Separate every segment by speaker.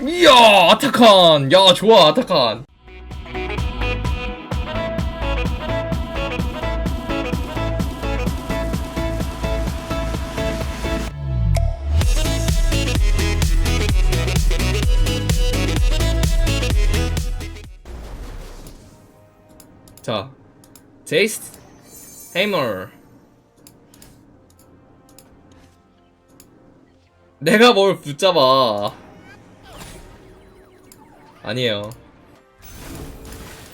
Speaker 1: 이야 아타칸. 야 좋아 아타칸. 자 제이스 헤이머. 내가 뭘 붙잡아 아니에요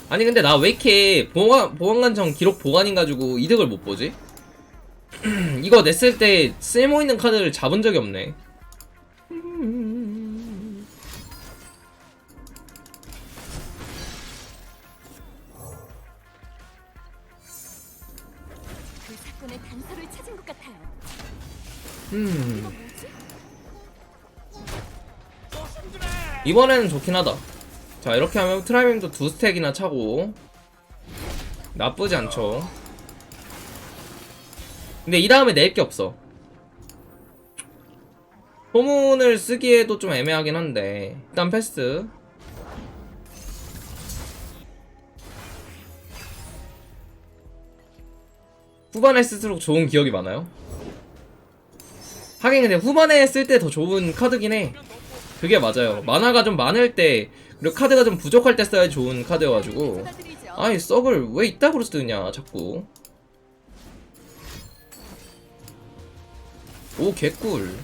Speaker 1: 아니 근데 나 왜 이렇게 보관, 보관관청 기록 보관인 가지고 이득을 못 보지? 이거 냈을 때 쓸모 있는 카드를 잡은 적이 없네
Speaker 2: 그 사건의 단서를 찾은 것 같아요.
Speaker 1: 음? 이번에는 좋긴 하다 자 이렇게 하면 트라이밍도 두 스택이나 차고. 나쁘지 않죠. 근데 이 다음에 낼 게 없어. 소문을 쓰기에도 좀 애매하긴 한데 일단 패스. 후반에 쓸수록 좋은 기억이 많아요. 하긴 근데 후반에 쓸 때 더 좋은 카드긴 해 그게 맞아요. 만화가 좀 많을 때 그리고 카드가 좀 부족할 때 써야 좋은 카드여가지고. 아니 썩을 왜 이따구로 쓰냐 자꾸. 오 개꿀.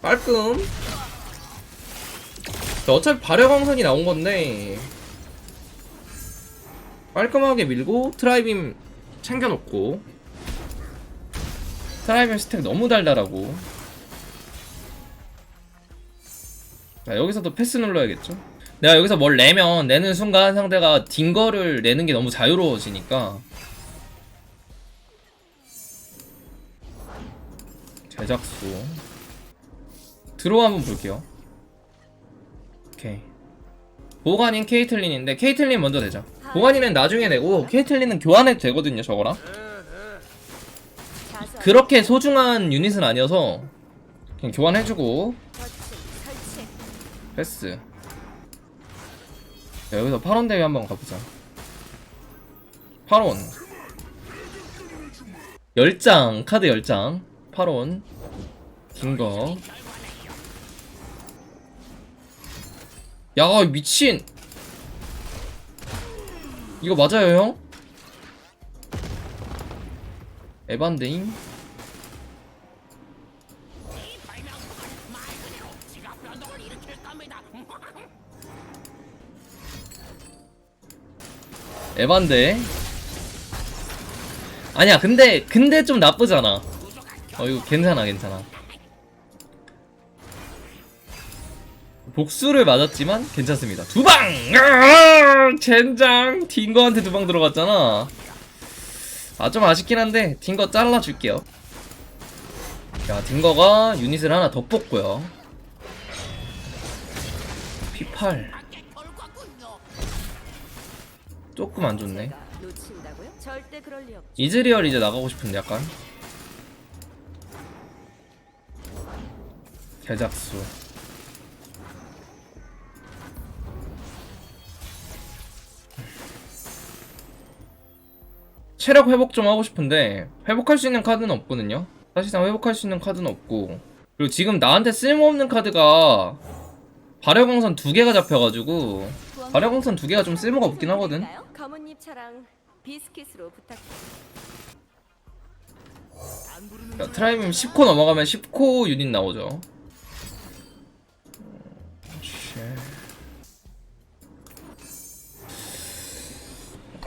Speaker 1: 깔끔. 자, 어차피 발열광선이 나온 건데. 깔끔하게 밀고 트라이빔 챙겨놓고. 트라이빔 스택 너무 달달하고 자 여기서도 패스 눌러야겠죠? 내가 여기서 뭘 내면 내는 순간 상대가 딩거를 내는 게 너무 자유로워지니까. 제작수. 들어와 한번 볼게요. 오케이. 보관인 케이틀린인데 케이틀린 먼저 내자. 보관인은 나중에 내고 케이틀린은 교환해도 되거든요 저거랑. 그렇게 소중한 유닛은 아니어서 그냥 교환해주고. 패스. 자, 여기서 8원 대회 한번 가보자. 8원. 10장 카드 10장. 8원. 긴거. 야 미친. 이거 맞아요 형? 에반데임? 에반데. 아니야 근데 근데 좀 나쁘잖아. 어 이거 괜찮아 괜찮아. 복수를 맞았지만 괜찮습니다. 두방! 젠장! 딩거한테 두 방 들어갔잖아. 아 좀 아쉽긴 한데 딩거 잘라줄게요. 자 딩거가 유닛을 하나 더 뽑고요. P8 조금 안 좋네. 이즈리얼 이제 나가고 싶은데 약간. 제작수. 체력 회복 좀 하고 싶은데 회복할 수 있는 카드는 없거든요. 사실상 회복할 수 있는 카드는 없고. 그리고 지금 나한테 쓸모없는 카드가 발열광선 두 개가 잡혀가지고 발열광선 두 개가 좀 쓸모가 없긴 하거든
Speaker 2: 검은잎 차랑 비스킷으로 부탁.
Speaker 1: 자, 트라이빔 10코 넘어가면 10코 유닛 나오죠.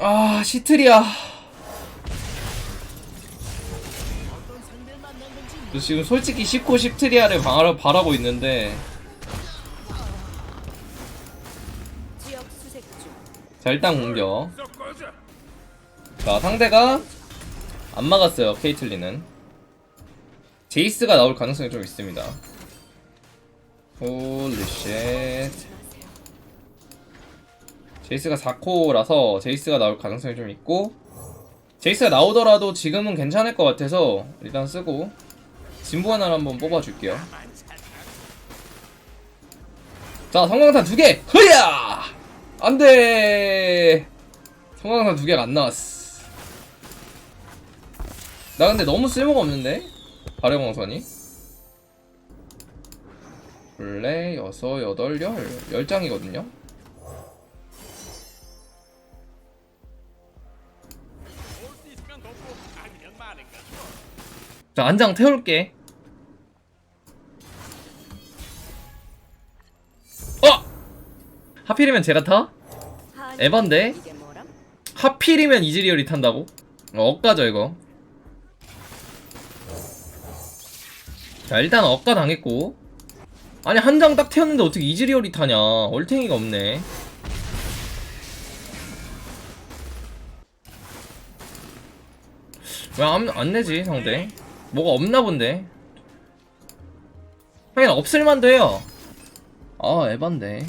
Speaker 1: 아, 시트리아. 저 지금 솔직히 10코 시트리아를 바라, 바라고 있는데 자 일단 공격. 자 상대가 안 막았어요 케이틀리는. 제이스가 나올 가능성이 좀 있습니다. 홀리쉣 제이스가 4코라서 제이스가 나올 가능성이 좀 있고 제이스가 나오더라도 지금은 괜찮을 것 같아서 일단 쓰고 진보 하나를 한번 뽑아줄게요. 자 성광탄 두개! 흐야 안돼. 성광탄 두 개가 안 나왔어. 나 근데 너무 쓸모가 없는데? 발효광선이? 원래 여섯 여덟 열 열 장이거든요? 자한장 태울게 하필이면 제가 타? 에반데? 하필이면 이즈리얼이 탄다고? 어, 억가죠 이거. 자 일단 억가 당했고. 아니 한 장 딱 태웠는데 어떻게 이즈리얼이 타냐 얼탱이가 없네. 왜 안 안 내지 상대? 뭐가 없나 본데? 하긴 없을만도 해요. 아 에반데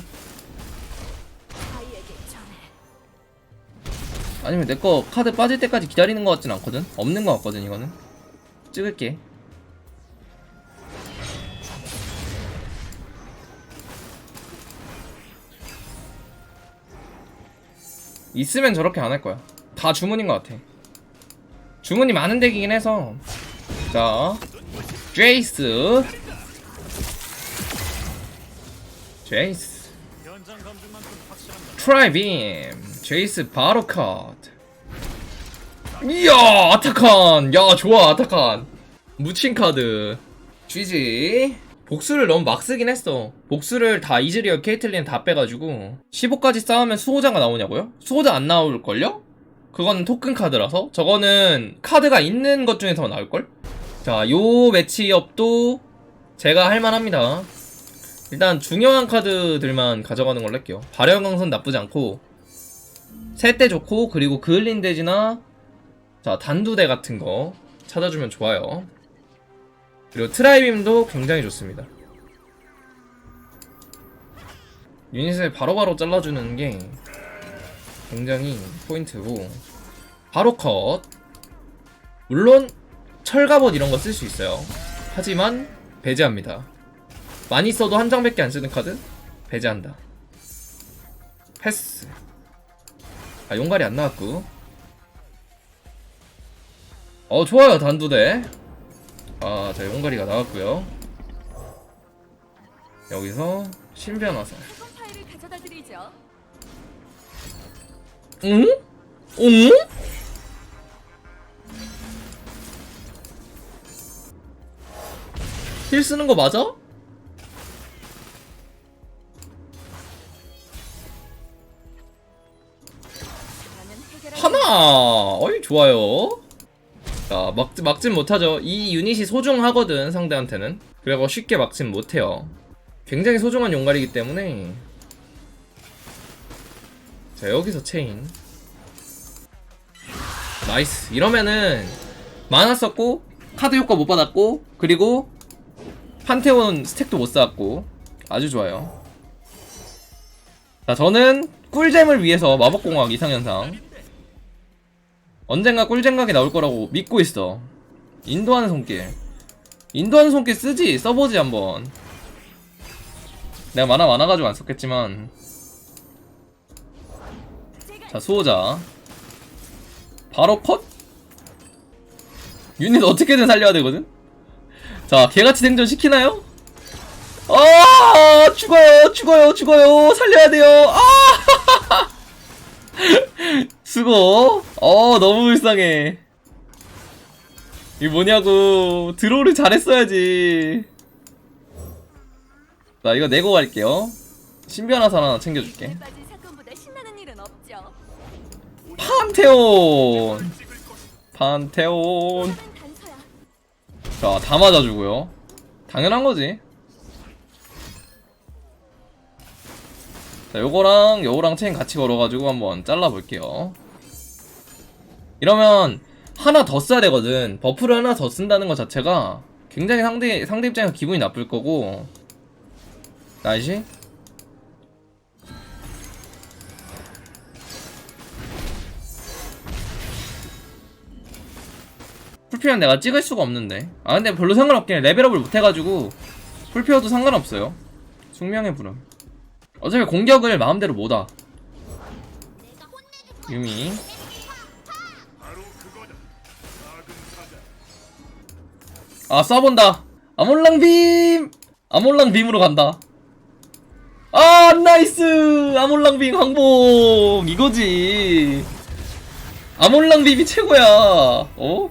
Speaker 1: 아니면 내 거 카드 빠질 때까지 기다리는 것 같진 않거든? 없는 것 같거든 이거는. 찍을게. 있으면 저렇게 안 할 거야. 다 주문인 것 같아. 주문이 많은 덱이긴 해서. 자 제이스. 제이스. 트라이빔 제이스 바로 카드 이야 아타칸. 야 좋아 아타칸. 묻힌 카드. GG 복수를 너무 막 쓰긴 했어. 복수를 다 이즈리얼 케이틀린 다 빼가지고. 15까지 싸우면 수호자가 나오냐고요? 수호자 안 나올걸요? 그거는 토큰 카드라서? 저거는 카드가 있는 것 중에서 나올걸? 자요 매치업도 제가 할만합니다. 일단 중요한 카드들만 가져가는 걸로 할게요. 발열 강선 나쁘지 않고 세대 좋고 그리고 그을린 대지나 자 단두대 같은 거 찾아주면 좋아요. 그리고 트라이빔도 굉장히 좋습니다. 유닛을 바로 바로 잘라주는 게 굉장히 포인트고 바로 컷 물론 철갑옷 이런 거 쓸 수 있어요. 하지만 배제합니다. 많이 써도 한 장밖에 안 쓰는 카드 배제한다. 패스. 아 용갈이 안 나왔고. 어 좋아요 단두대. 아자 용갈이가 나왔고요. 여기서
Speaker 2: 가져다 드리죠.
Speaker 1: 응? 응? 힐 쓰는 거 맞아? 어이, 좋아요. 자, 막, 막진 못하죠. 이 유닛이 소중하거든, 상대한테는. 그리고 쉽게 막진 못해요. 굉장히 소중한 용갈이기 때문에. 자, 여기서 체인. 나이스. 이러면은, 만화 썼고, 카드 효과 못 받았고, 그리고, 판테온 스택도 못 쌓았고, 아주 좋아요. 자, 저는 꿀잼을 위해서 마법공학 이상현상. 언젠가 꿀잼각이 나올 거라고 믿고 있어. 인도하는 손길. 인도하는 손길 쓰지? 써보지 한번. 내가 만화 많아가지고 안 썼겠지만. 자, 수호자. 바로 컷? 유닛 어떻게든 살려야 되거든? 자, 개같이 생존 시키나요? 아, 죽어요, 죽어요, 죽어요. 살려야 돼요. 아! 수고. 어, 너무 불쌍해. 이 뭐냐고. 드로우를 잘했어야지. 자, 이거 내고 갈게요. 신변화살 하나 챙겨줄게.
Speaker 2: 일은 없죠.
Speaker 1: 판테온. 판테온. 자, 다 맞아주고요. 당연한 거지. 자, 요거랑 요거랑 체인 같이 걸어가지고 한번 잘라볼게요. 이러면 하나 더 써야 되거든. 버프를 하나 더 쓴다는 것 자체가 굉장히 상대 상대 입장에서 기분이 나쁠 거고. 나이시? 풀피는 내가 찍을 수가 없는데. 아 근데 별로 상관없긴 해. 레벨업을 못 해가지고 풀피어도 상관없어요. 숙명의 부름. 어차피 공격을 마음대로 못하. 유미. 아 쏴본다. 아몰랑 빔! 아몰랑 빔으로 간다. 아 나이스! 아몰랑 빔 항복! 이거지. 아몰랑 빔이 최고야. 어?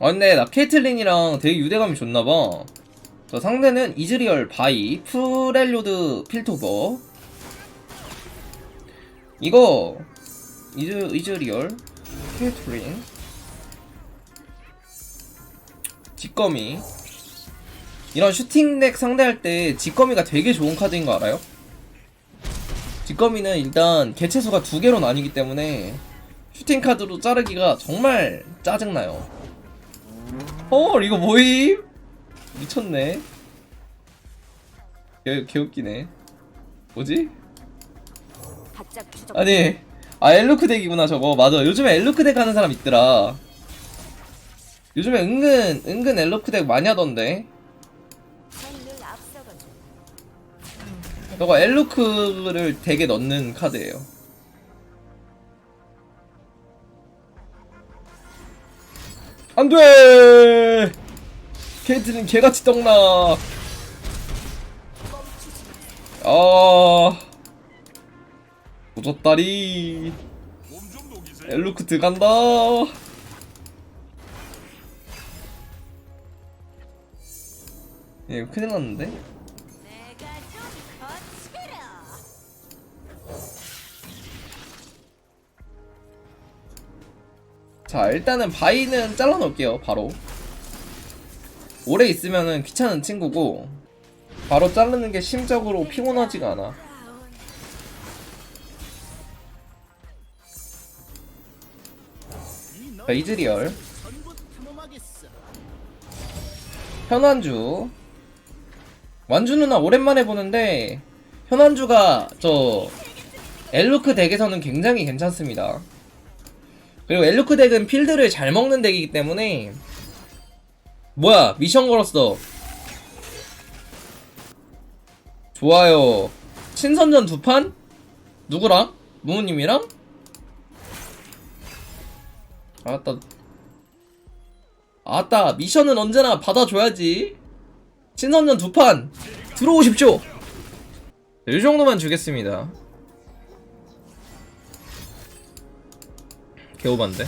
Speaker 1: 아 근데 나 케이틀린이랑 되게 유대감이 좋나봐 저 상대는 이즈리얼 바이 프렐료드 필토버 이거 이즈 이즈리얼 케이틀린 직거미 이런 슈팅덱 상대할 때 직거미가 되게 좋은 카드인 거 알아요? 직거미는 일단 개체수가 두 개로 나뉘기 때문에 슈팅 카드로 자르기가 정말 짜증나요. 헐 이거 뭐임? 미쳤네. 개, 개웃기네. 뭐지? 아니 아 엘루크 덱이구나 저거 맞아 요즘에 엘루크 덱 하는 사람 있더라 요즘에 은근 은근 엘루크 덱 많이 하던데. 저거 엘루크를 덱에 넣는 카드예요 안 돼! 케이틀린 개같이 떡나. 아. 도졌다리. 엘루크 들어간다. 예, 이거 큰일 났는데? 자 일단은 바이는 잘라 놓을게요 바로. 오래 있으면은 귀찮은 친구고 바로 자르는 게 심적으로 피곤하지가 않아. 자 이즈리얼. 현완주. 완주 누나 오랜만에 보는데 현완주가 저 엘루크 덱에서는 굉장히 괜찮습니다 그리고 엘루크 덱은 필드를 잘 먹는 덱이기 때문에 뭐야 미션 걸었어. 좋아요. 신선전 두 판? 누구랑? 무무님이랑? 아따 아따 미션은 언제나 받아줘야지. 신선전 두 판. 들어오십시오. 네, 이 정도만 주겠습니다 개오반데?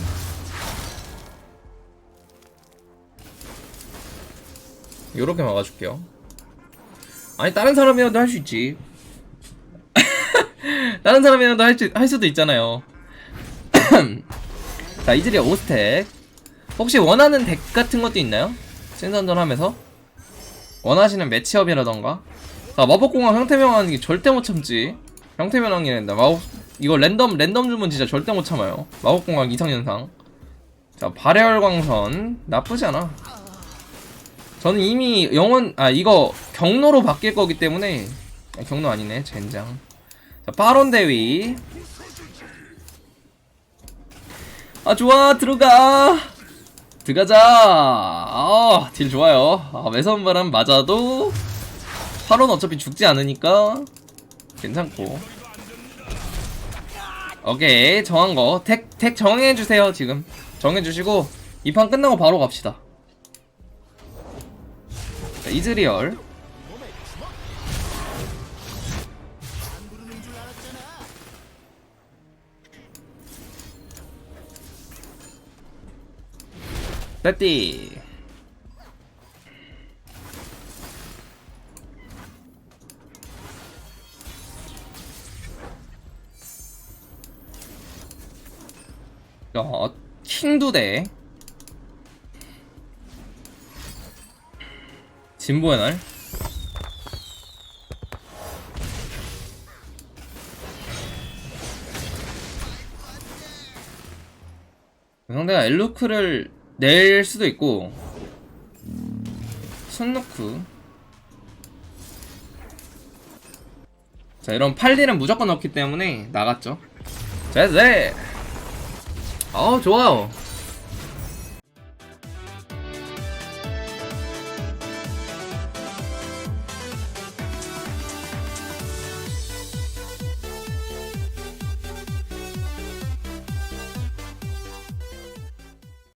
Speaker 1: 요렇게 막아줄게요. 아니 다른 사람이라도 할 수 있지. 다른 사람이라도 할, 수, 할 수도 있잖아요. 자 이즈리 오스텍. 혹시 원하는 덱 같은 것도 있나요? 신선전 하면서? 원하시는 매치업이라던가? 자 마법공학 형태명하는 게 절대 못 참지. 형태명이란다. 마법 이거 랜덤 랜덤 주문 진짜 절대 못 참아요. 마법공학 이상현상. 자 발열광선. 나쁘지 않아. 저는 이미 영원 아 이거 경로로 바뀔 거기 때문에. 아, 경로 아니네. 젠장. 자 바론 대위. 아 좋아. 들어가. 들어가자. 아딜 좋아요. 아 외선바람 맞아도. 바론 어차피 죽지 않으니까. 괜찮고 오케이 정한 거 택 택 정해주세요 지금. 정해주시고 이 판 끝나고 바로 갑시다. 자, 이즈리얼. 레디 야 킹두 대 진보의 날? 상대가 엘루크를 낼 수도 있고 순노크. 자 이런 팔리는 무조건 넣기 때문에 나갔죠. 자 네. 어 좋아요